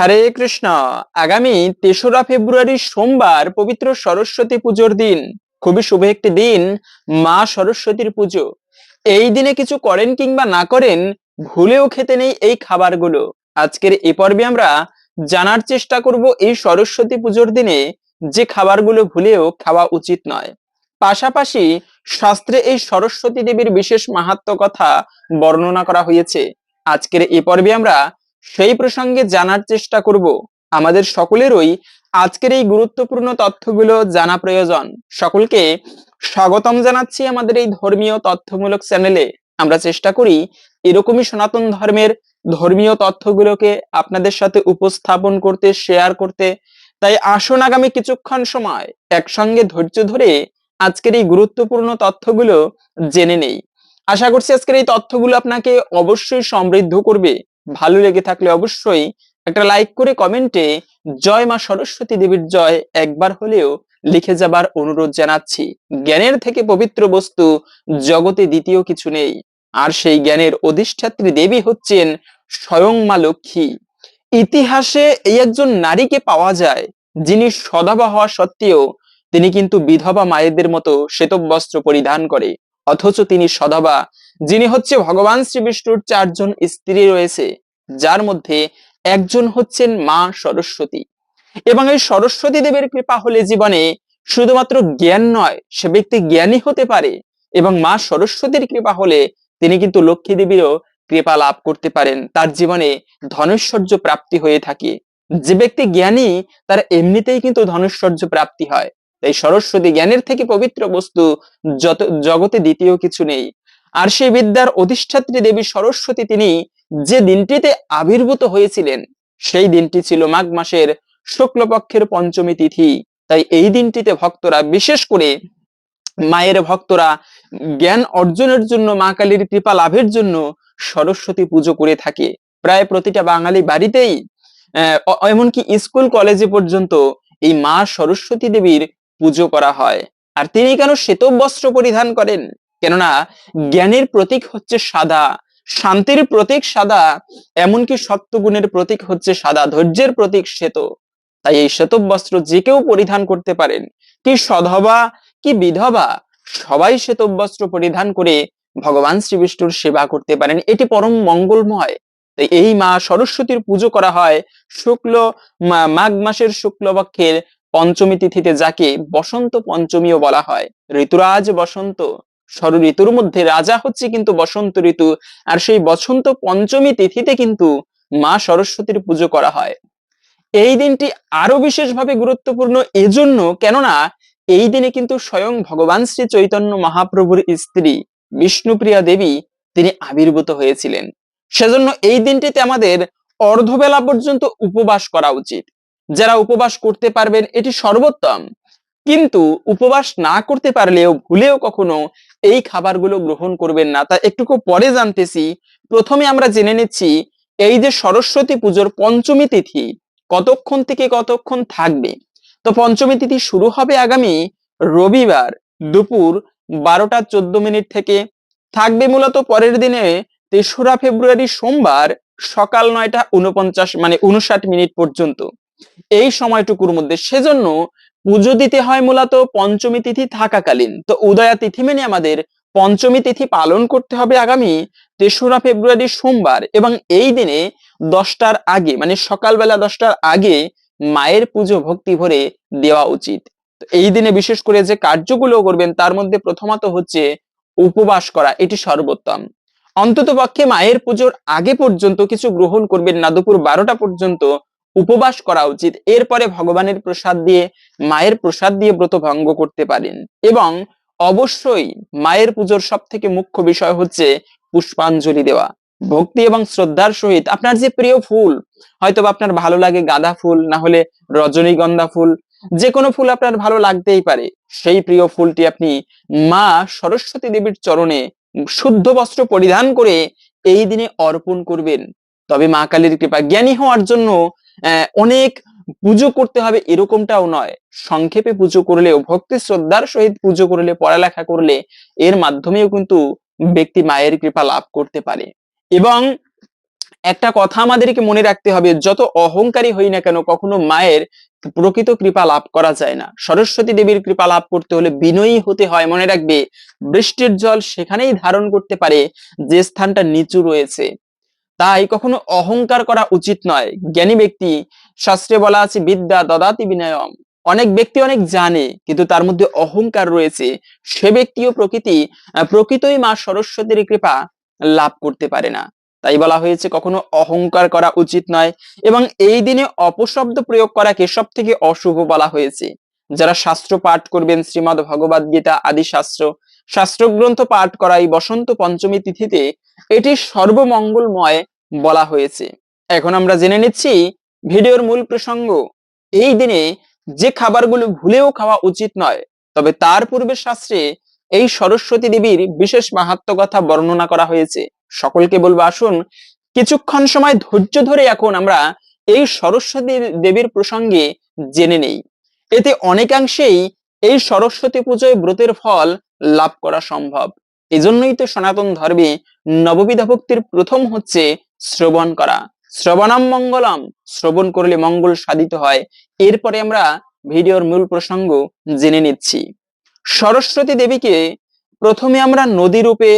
হরে কৃষ্ণ। আগামী তেসরা ফেব্রুয়ারি সোমবার পবিত্র সরস্বতী পুজোর দিন। খুবই শুভ একটি দিন, মা সরস্বতীর পুজো। এই দিনে কিছু করেন কিংবা না করেন, ভুলেও খেতে নেই এই খাবারগুলো। আজকের এ পর্বে আমরা জানার চেষ্টা করব এই সরস্বতী পুজোর দিনে যে খাবারগুলো ভুলেও খাওয়া উচিত নয়। পাশাপাশি শাস্ত্রে এই সরস্বতী দেবীর বিশেষ মাহাত্ম কথা বর্ণনা করা হয়েছে। আজকের এ পর্বে আমরা সেই প্রসঙ্গে জানার চেষ্টা করব। আমাদের সকলেরই আজকের এই গুরুত্বপূর্ণ তথ্যগুলো জানা প্রয়োজন। সকলকে স্বাগতম জানাচ্ছি আমাদের এই ধর্মীয় তথ্যমূলক চ্যানেলে। আমরা চেষ্টা করি এরকমই সনাতন ধর্মের ধর্মীয় তথ্যগুলোকে আপনাদের সাথে উপস্থাপন করতে শেয়ার করতে। তাই আসুন আগামী কিছুক্ষণ সময় একসঙ্গে ধৈর্য ধরে আজকের এই গুরুত্বপূর্ণ তথ্যগুলো জেনে নেই। আশা করছি আজকের এই তথ্যগুলো আপনাকে অবশ্যই সমৃদ্ধ করবে। ভালো লেগে থাকলে অবশ্যই একটা লাইক করে কমেন্টে জয় মা সরস্বতী দেবীর জয় একবার হলেও লিখে যাবার অনুরোধ জানাচ্ছি। জ্ঞানের থেকে পবিত্র বস্তু জগতে দ্বিতীয় কিছু নেই। আর সেই জ্ঞানের অধিষ্ঠাত্রী দেবী হচ্ছেন স্বয়ং মা লক্ষ্মী। ইতিহাসে এই একজন নারীকে পাওয়া যায় যিনি সদাবা হওয়া সত্ত্বেও তিনি কিন্তু বিধবা মায়েদের মতো শ্বেতবস্ত্র পরিধান করে। অথচ তিনি সদাবা যিনি হচ্ছে ভগবান শ্রী বিষ্ণুর চারজন স্ত্রী রয়েছে, যার মধ্যে একজন হচ্ছেন মা সরস্বতী। এবং এই সরস্বতী দেবের কৃপা হলে জীবনে শুধুমাত্র জ্ঞান নয়, সে ব্যক্তি জ্ঞানী হতে পারে এবং মা সরস্বতীর কৃপা হলে তিনি কিন্তু লক্ষ্মী দেবীরও কৃপা লাভ করতে পারেন, তার জীবনে ধনৈশ্বর্য প্রাপ্তি হয়ে থাকে। যে ব্যক্তি জ্ঞানী, তার এমনিতেই কিন্তু ধনৈশ্বর্য প্রাপ্তি হয়। তাই সরস্বতী জ্ঞানের থেকে পবিত্র বস্তু যত জগতে দ্বিতীয় কিছু নেই। আর সেই বিদ্যার অধিষ্ঠাত্রী দেবী সরস্বতী তিনি যে দিনটিতে আবির্ভূত হয়েছিলেন, সেই দিনটি ছিল মাঘ মাসের শুক্লপক্ষের পঞ্চমী তিথি। তাই এই দিনটিতে ভক্তরা, বিশেষ করে মায়ের ভক্তরা, জ্ঞান অর্জনের জন্য মা কালীর কৃপা লাভের জন্য সরস্বতী পুজো করে থাকে। প্রায় প্রতিটা বাঙালি বাড়িতেই এমনকি স্কুল, কলেজে পর্যন্ত এই মা সরস্বতী দেবীর পুজো করা হয়। আর তিনি কেন শ্বেত বস্ত্র পরিধান করেন? কেননা জ্ঞানের প্রতীক হচ্ছে সাদা, শান্তির প্রতীক সাদা, এমনকি সত্যগুণের প্রতীক হচ্ছে সাদা, ধৈর্যের প্রতীক শ্বেত। তাই এই শ্বেত বস্ত্র যে কেউ পরিধান করতে পারেন, কি সধবা, কি বিধবা, সবাই শ্বেত বস্ত্র পরিধান করে ভগবান শ্রী বিষ্ণুর সেবা করতে পারেন। এটি পরম মঙ্গলময়। তাই এই মা সরস্বতীর পুজো করা হয় শুক্ল মাঘ মাসের শুক্লপক্ষের পঞ্চমী তিথিতে, যাকে বসন্ত পঞ্চমীও বলা হয়। ঋতুরাজ বসন্ত। ষড় ঋতুর মধ্যে রাজা হচ্ছে কিন্তু বসন্ত ঋতু, আর সেই বসন্ত পঞ্চমী তিথিতে কিন্তু মা সরস্বতীর পুজো করা হয়। এই দিনটি আরও বিশেষভাবে গুরুত্বপূর্ণ এজন্য কেননা এই দিনে কিন্তু স্বয়ং ভগবান শ্রী চৈতন্য মহাপ্রভুর স্ত্রী বিষ্ণুপ্রিয়া দেবী তিনি আবির্ভূত হয়েছিলেন। সেজন্য এই দিনটিতে আমাদের অর্ধবেলা পর্যন্ত উপবাস করা উচিত। যারা উপবাস করতে পারবেন, এটি সর্বোত্তম। কিন্তু উপবাস না করতে পারলেও ভুলেও কখনো এই খাবারগুলো গ্রহণ করবেন না। তা একটুকু পরে জানতেছি। প্রথমে আমরা জেনে নিচ্ছি, এই যে সরস্বতী পুজোর পঞ্চমী তিথি, কতক্ষণ থেকে কতক্ষণ থাকবে? তো পঞ্চমী তিথি শুরু হবে আগামী রবিবার দুপুর বারোটা চোদ্দ মিনিট থেকে। থাকবে মূলত পরের দিনে তেসরা ফেব্রুয়ারি সোমবার সকাল নয়টা উনপঞ্চাশ মানে উনষাট মিনিট পর্যন্ত। এই সময়টুকুর মধ্যে। সেজন্য পুজো দিতে হয় মূলত পঞ্চমী তিথি থাকাকালীন। তো উদয়া তিথি মেনে আমাদের পঞ্চমী তিথি পালন করতে হবে আগামী তেসরা ফেব্রুয়ারি সোমবার এবং এই দিনে দশটার আগে মানে সকালবেলা দশটার আগে মায়ের পুজো ভক্তি ভরে দেওয়া উচিত। এই দিনে বিশেষ করে যে কার্যগুলো করবেন, তার মধ্যে প্রথমত হচ্ছে উপবাস করা, এটি সর্বোত্তম। অন্তত পক্ষে মায়ের পুজোর আগে পর্যন্ত কিছু গ্রহণ করবেন না, দুপুর বারোটা পর্যন্ত উপবাস করা উচিত। এরপরে ভগবানের প্রসাদ দিয়ে, মায়ের প্রসাদ দিয়ে ব্রত ভঙ্গ করতে পারেন। এবং অবশ্যই মায়ের পুজোর সব থেকে মুখ্য বিষয় হচ্ছে পুষ্পাঞ্জলি দেওয়া। ভক্তি এবং শ্রদ্ধার সহিত আপনার যে প্রিয় ফুল হয়তো আপনার ভালো লাগে গাঁদা ফুল, না হলে রজনীগন্ধা ফুল যে কোনো ফুল আপনার ভালো লাগতেই পারে। সেই প্রিয় ফুলটি আপনি মা সরস্বতী দেবীর চরণে শুদ্ধ বস্ত্র পরিধান করে এই দিনে অর্পণ করবেন। তবে মা কালীর কৃপা জ্ঞানী হওয়ার জন্য অনেক পুজো করতে হবে এরকমটাও নয়। সংক্ষেপে পুজো করলেও ভক্তি শ্রদ্ধার সহিত পুজো করলে, পড়ালেখা করলে এর মাধ্যমেও কিন্তু ব্যক্তি মায়ের কৃপা লাভ করতে পারে। এবং একটা কথা আমাদেরকে মনে রাখতে হবে, যত অহংকারী হই না কেন, কখনো মায়ের প্রকৃত কৃপা লাভ করা যায় না। সরস্বতী দেবীর কৃপা লাভ করতে হলে বিনয়ী হতে হয়, মনে রাখবে, বৃষ্টির জল সেখানেই ধারণ করতে পারে, যে স্থানটা নিচু রয়েছে। তাই কখনো অহংকার করা উচিত নয়। জ্ঞানী ব্যক্তি, শাস্ত্রে বলা আছে, বিদ্যা দদাতি বিনয়ম। অনেক ব্যক্তি অনেক জানে, কিন্তু তার মধ্যে অহংকার রয়েছে। সে ব্যক্তিও প্রকৃতি প্রকৃতই মা সরস্বতীর কৃপা লাভ করতে পারে না। তাই বলা হয়েছে, কখনো অহংকার করা উচিত নয়। এবং এই দিনে অপশব্দ প্রয়োগ করাকে সব থেকে অশুভ বলা হয়েছে। যারা শাস্ত্র পাঠ করবেন, শ্রীমদ ভগবদ গীতা আদি শাস্ত্র, শাস্ত্রগ্রন্থ পাঠ করা এই বসন্ত পঞ্চমী তিথিতে এটি সর্বমঙ্গলময় বলা হয়েছে। এখন আমরা জেনে নিচ্ছি ভিডিওর মূল প্রসঙ্গ। এই দিনে যে খাবারগুলো ভুলেও খাওয়া উচিত নয়, তবে তার পূর্বে শাস্ত্রে এই সরস্বতী দেবীর বিশেষ মাহাত্ম কথা বর্ণনা করা হয়েছে। সকলকে বলব আসুন, কিছুক্ষণ সময় ধৈর্য ধরে এখন আমরা এই সরস্বতী দেবীর প্রসঙ্গে জেনে নেই। এতে অনেকাংশেই এই সরস্বতী পুজোয় ব্রতের ফল লাভ করা সম্ভব। এজন্যই তো সনাতন ধর্মে নববিধা ভক্তির প্রথম হচ্ছে শ্রবণ করা। শ্রবণাম মঙ্গলম, শ্রবণ করলে মঙ্গল সাধিত হয়। এরপরে আমরা ভিডিওর মূল প্রসঙ্গ জেনে নিচ্ছি। সরস্বতী দেবীকে প্রথমে আমরা নদী রূপে,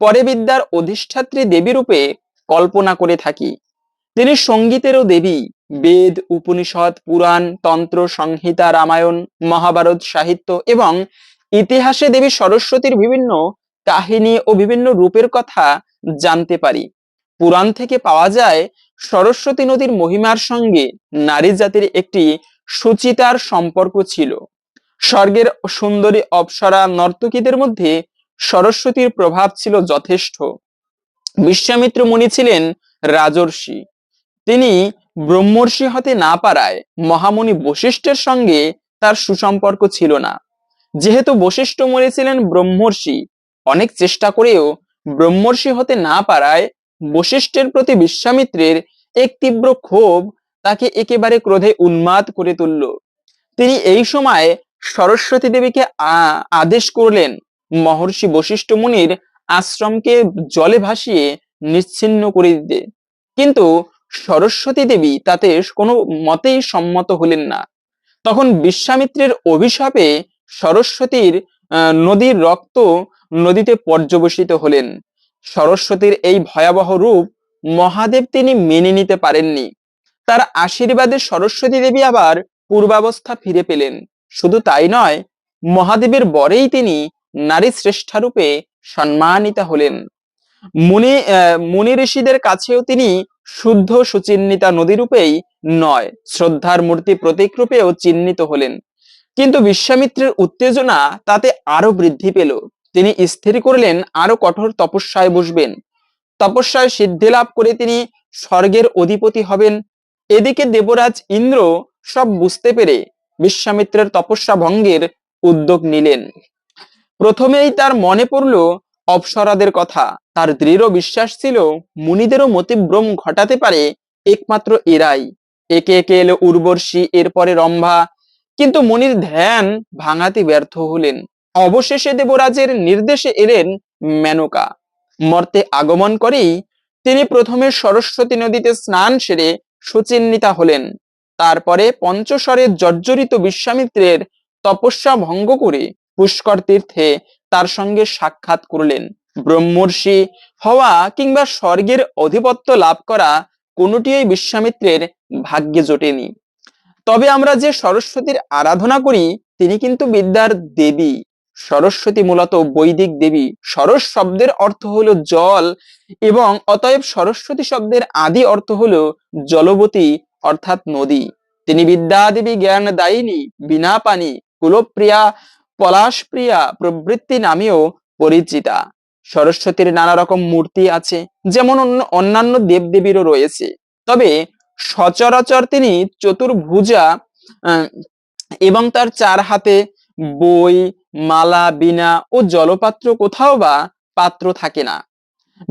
পরে বিদ্যার অধিষ্ঠাত্রী দেবী রূপে কল্পনা করে থাকি। তিনি সঙ্গীতেরও দেবী। বেদ, উপনিষদ, পুরাণ, তন্ত্র, সংহিতা, রামায়ণ, মহাভারত সাহিত্য এবং ইতিহাসে দেবী সরস্বতীর বিভিন্ন কাহিনী ও বিভিন্ন রূপের কথা জানতে পারি। পুরাণ থেকে পাওয়া যায় সরস্বতী নদীর মহিমার সঙ্গে নারী জাতির একটি সুচিতার সম্পর্ক ছিল। স্বর্গের সুন্দরী অপ্সরা নর্তকীদের মধ্যে সরস্বতীর প্রভাব ছিল যথেষ্ট। বিশ্বামিত্র মুনি ছিলেন রাজর্ষি। তিনি ব্রহ্মর্ষি হতে না পারায় মহামুনি বশিষ্ঠের সঙ্গে তার সুসম্পর্ক ছিল না। যেহেতু বশিষ্ঠ মুনি ছিলেন ব্রহ্মর্ষি, অনেক চেষ্টা করেও ব্রহ্মর্ষি হতে না পারায় বশিষ্ঠের প্রতি বিশ্বামিত্রের এক তীব্র ক্ষোভ তাকে একেবারে ক্রোধে উন্মাদ করে তুলল। তিনি এই সময় সরস্বতী দেবীকে আদেশ করলেন মহর্ষি বশিষ্ঠ মুনির আশ্রমকে জলে ভাসিয়ে নিচ্ছিন্ন করে দিতে। কিন্তু সরস্বতী দেবী তাতে কোনো মতেই সম্মত হলেন না। তখন বিশ্বামিত্রের অভিশাপে সরস্বতীর নদীর রক্ত নদীতে পর্যবসিত হলেন। সরস্বতীর এই ভয়াবহ রূপ মহাদেব তিনি মেনে নিতে পারেননি। তার আশীর্বাদে সরস্বতী দেবী আবার পূর্বাবস্থা ফিরে পেলেন। শুধু তাই নয়, মহাদেবের বরেই তিনি নারী শ্রেষ্ঠারূপে সম্মানিত হলেন। মুনি মুনি ঋষিদের কাছেও তিনি শুদ্ধ সুচিহ্নিতা নদীরূপেই নয়, শ্রদ্ধার মূর্তি প্রতীক রূপেও চিহ্নিত হলেন। কিন্তু বিশ্বামিত্রের উত্তেজনা তাতে আরও বৃদ্ধি পেল। তিনি স্থির করলেন আরও কঠোর তপস্যায় বসবেন। তপস্যায় সিদ্ধি লাভ করে তিনি স্বর্গের অধিপতি হবেন। এদিকে দেবরাজ ইন্দ্র সব বুঝতে পেরে বিশ্বামিত্রের তপস্যা ভঙ্গের উদ্যোগ নিলেন। প্রথমেই তার মনে পড়ল অপ্সরাদের কথা। তার দৃঢ় বিশ্বাস ছিল মুনিদেরও মতিভ্রম ঘটাতে পারে একমাত্র এরাই। একে একে এলো উর্বশী, এরপরে রম্ভা। কিন্তু মুনির ধ্যান ভাঙাতে ব্যর্থ হলেন। অবশেষে দেবরাজের নির্দেশে এলেন মেনকা। মর্তে আগমন করেই তিনি প্রথমে সরস্বতী নদীতে স্নান সেরে সুচিন্বিতা হলেন। তারপরে পঞ্চস্বরে জর্জরিত বিশ্বামিত্রের তপস্যা ভঙ্গ করে পুষ্কর তীর্থে তার সঙ্গে সাক্ষাৎ করলেন। ব্রহ্মর্ষি হওয়া কিংবা স্বর্গের অধিপত্য লাভ করা কোনোটিই বিশ্বামিত্রের ভাগ্যে জোটেনি। তবে আমরা যে সরস্বতীর আরাধনা করি, তিনি কিন্তু বিদ্যার দেবী। সরস্বতী মূলত বৈদিক দেবী। সরস শব্দের অর্থ হলো জল এবং অতএব সরস্বতী শব্দের আদি অর্থ হলো জলবতী, অর্থাৎ নদী। তিনি বিদ্যা দেবী জ্ঞান দায়িনী, বিনা পানি, কুলপ্রিয়া, পলাশপ্রিয়া প্রবৃত্তি নামেও পরিচিতা। সরস্বতীর নানা রকম মূর্তি আছে, যেমন অন্য, অন্যান্য দেবদেবীরও রয়েছে। তবে সচরাচর তিনি চতুর্ভুজা এবং তার চার হাতে বই, মালা, বীণা ও জলপাত্র কোথাও বা পাত্র থাকে না।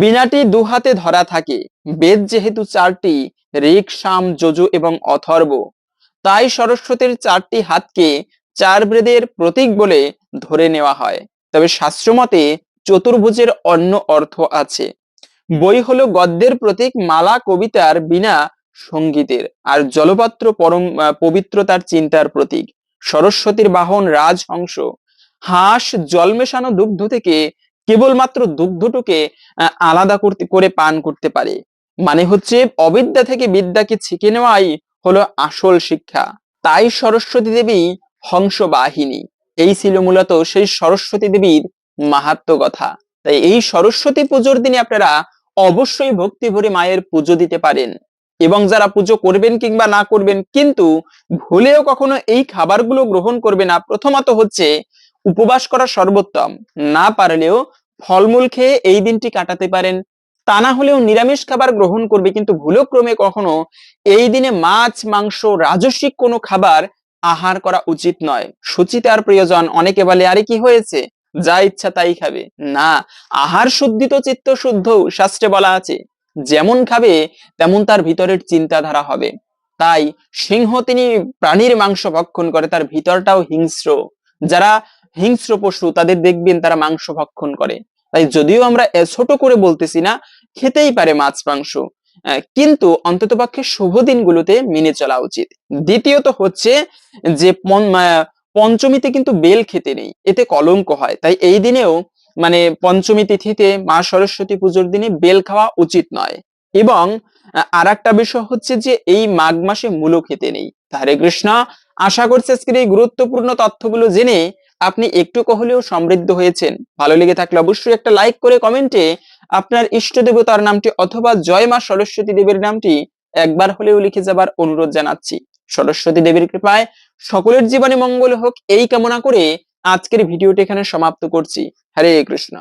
বীণাটি দু হাতে ধরা থাকে। বেদ যেহেতু চারটি, ঋক, সাম, যজু এবং অথর্ব, তাই সরস্বতীর চারটি হাতকে চার বেদের প্রতীক বলে ধরে নেওয়া হয়। তবে শাস্ত্রমতে চতুর্ভুজের অন্য অর্থ আছে। বই হলো গদ্যের প্রতীক মালা কবিতার বিনা সঙ্গীতের, আর জলপাত্র পরম পবিত্রতার চিন্তার প্রতীক। সরস্বতীর বাহন রাজহংস হাঁস। জল মেশানো দুগ্ধ থেকে কেবলমাত্র দুগ্ধটুকে আলাদা করতে, করে পান করতে পারে। মানে হচ্ছে অবিদ্যা থেকে বিদ্যাকে ছিকে নেওয়াই হলো আসল শিক্ষা। তাই সরস্বতী দেবী হংস বাহিনী এই ছিল মূলত সেই সরস্বতী দেবীর মাহাত্ম কথা। তাই এই সরস্বতী পুজোর দিনে আপনারা অবশ্যই ভক্তি ভরে মায়ের পুজো দিতে পারেন। এবং যারা পুজো করবেন কিংবা না করবেন, কিন্তু ভুলেও কখনো এই খাবারগুলো গ্রহণ করবে না, প্রথমত হচ্ছে উপবাস করা সর্বোত্তম। না পারলেও ফলমূল খেয়ে এই দিনটি কাটাতে পারেন। তা না হলেও নিরামিষ খাবার গ্রহণ করবে, কিন্তু ভুলক্রমে কখনো এই দিনে মাছ, মাংস, রাজস্বিক কোনো খাবার আহার করা উচিত নয়। সুচিতার প্রিয়জন অনেকে বলে, আরে কি হয়েছে? যা ইচ্ছা তাই খাবে। না, আহার শুদ্ধিত চিত্ত শুদ্ধ শাস্ত্রে বলা আছে। যেমন খাবে, তেমন তার ভিতরের চিন্তাধারা হবে। তাই সিংহ তিনি প্রাণীর মাংস ভক্ষণ করে, তার ভিতরটাও হিংস্র। যারা হিংস্র পশু, তাদের দেখবেন তারা মাংস ভক্ষণ করে। তাই যদিও আমরা ছোট করে বলতেছি না, খেতেই পারে মাছ, মাংস। কিন্তু অন্ততপক্ষে শুভ দিনগুলোতে মেনে চলা উচিত। দ্বিতীয়ত হচ্ছে যে পঞ্চমীতে কিন্তু বেল খেতে নেই, এতে কলঙ্ক হয়। তাই এই দিনেও মানে পঞ্চমী তিথিতে মা সরস্বতী পুজোর দিনে বেল খাওয়া উচিত নয়। এবং আর একটা বিষয় হচ্ছে যে এই মাঘ মাসে মূলো খেতে নেই। হরে কৃষ্ণ, আশা করছি আজকের এই গুরুত্বপূর্ণ তথ্যগুলো জেনে আপনি একটু হলেও সমৃদ্ধ হয়েছেন। ভালো লেগে থাকলে অবশ্যই একটা লাইক করে কমেন্টে আপনার ইষ্ট দেবতার নামটি অথবা জয় মা সরস্বতী দেবীর নামটি একবার হলেও লিখে যাবার অনুরোধ জানাচ্ছি। সরস্বতী দেবীর কৃপায় সকলের জীবনে মঙ্গল হোক এই কামনা করে আজকের ভিডিওটি এখানে সমাপ্ত করছি। হরে কৃষ্ণ।